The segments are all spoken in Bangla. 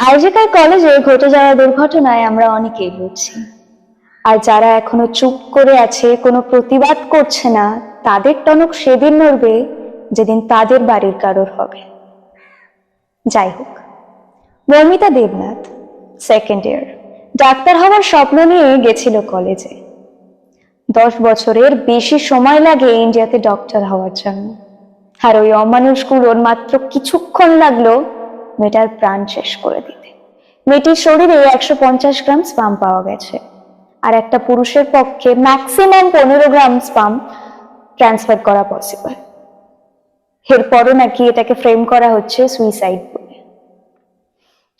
আইজিকার কলেজে ঘটে যাওয়া দুর্ঘটনায় আমরা অনেকেই বুঝছি আর যারা এখনও চুপ করে আছে, কোনো প্রতিবাদ করছে না, তাদের টনক সেদিন নড়বে যেদিন তাদের বাড়ির কারোর হবে। যাই হোক, Moumita Debnath second year doctor হওয়ার স্বপ্ন নিয়ে গেছিল কলেজে। দশ বছরের বেশি সময় লাগে ইন্ডিয়াতে ডক্টর হওয়ার জন্য। আর ওই অমানুষগুলোর মাত্র কিছুক্ষণ লাগল মেয়েটার প্রাণ শেষ করে দিতে। মেয়েটির শরীরে একশো পঞ্চাশ গ্রাম স্পাম পাওয়া গেছে। আর একটা পুরুষের পক্ষে ম্যাক্সিমাম পনেরো গ্রাম স্পাম ট্রান্সফার করা পসিবল এরপরও নাকি এটাকে ফ্রেম করা হচ্ছে সুইসাইড বলে।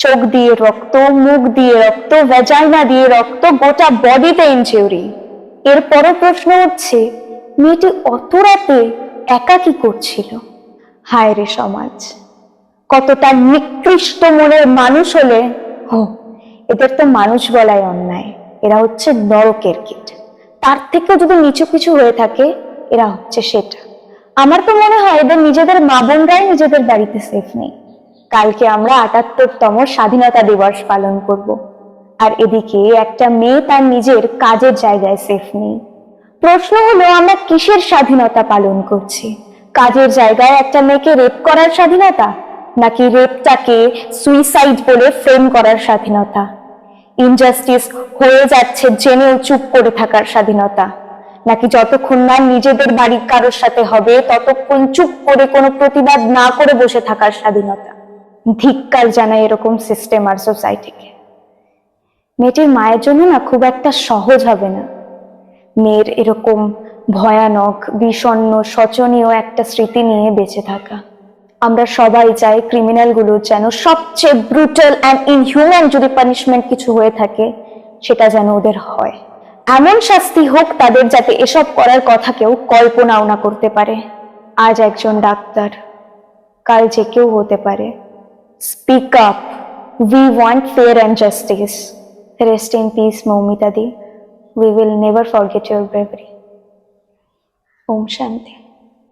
চোখ দিয়ে রক্ত, মুখ দিয়ে রক্ত ভ্যাজাইনা দিয়ে রক্ত, গোটা বডিতে ইনজিউরি এরপরও প্রশ্ন উঠছে, মেয়েটি অত রাতে একা কি করছিল? হায় রে সমাজ। কতটা নিকৃষ্ট মনের মানুষ হলে হো এদের তো মানুষ বলাই অন্যায়। এরা হচ্ছে নরকের কীট। তার থেকেও যদি নিচু কিছু হয়ে থাকে, এরা হচ্ছে সেটা। আমার তো মনে হয় এদের নিজেদের মা বোনরাই নিজেদের বাড়িতে সেফ নেই। কালকে আমরা আটাত্তরতম স্বাধীনতা দিবস পালন করব। আর এদিকে একটা মেয়ে তার নিজের কাজের জায়গায় সেফ নেই। প্রশ্ন হলো, আমরা কিসের স্বাধীনতা পালন করছি? কাজের জায়গায় একটা মেয়েকে রেপ করার স্বাধীনতা? নাকি রেপটাকে সুইসাইড বলে ফ্রেম করার স্বাধীনতা। ইনজাস্টিস হয়ে যাচ্ছে জেনেও চুপ করে থাকার স্বাধীনতা। নাকি যতক্ষণ না নিজেদের বাড়ির কারোর সাথে হবে, ততক্ষণ চুপ করে কোনো প্রতিবাদ না করে বসে থাকার স্বাধীনতা। ধিক্কার জানায় এরকম সিস্টেম আর সোসাইটিকে মেয়েটির মায়ের জন্য না খুব একটা সহজ হবে না। মেয়ের এরকম ভয়ানক, বিষণ্ণ, শোচনীয় একটা স্মৃতি নিয়ে বেঁচে থাকা। আমরা সবাই চাই ক্রিমিনালগুলো যেন সবচেয়ে ব্রুটাল অ্যান্ড ইনহিউম্যান যদি পানিশমেন্ট কিছু হয়ে থাকে, সেটা যেন ওদের হয়। এমন শাস্তি হোক তাদের যাতে এসব করার কথা কেউ কল্পনাও না করতে পারে। আজ একজন ডাক্তার, কাল যে কেউ হতে পারে। Speak up we want fair and justice rest in peace Moumita the we will never forget your bravery ওম শান্তি।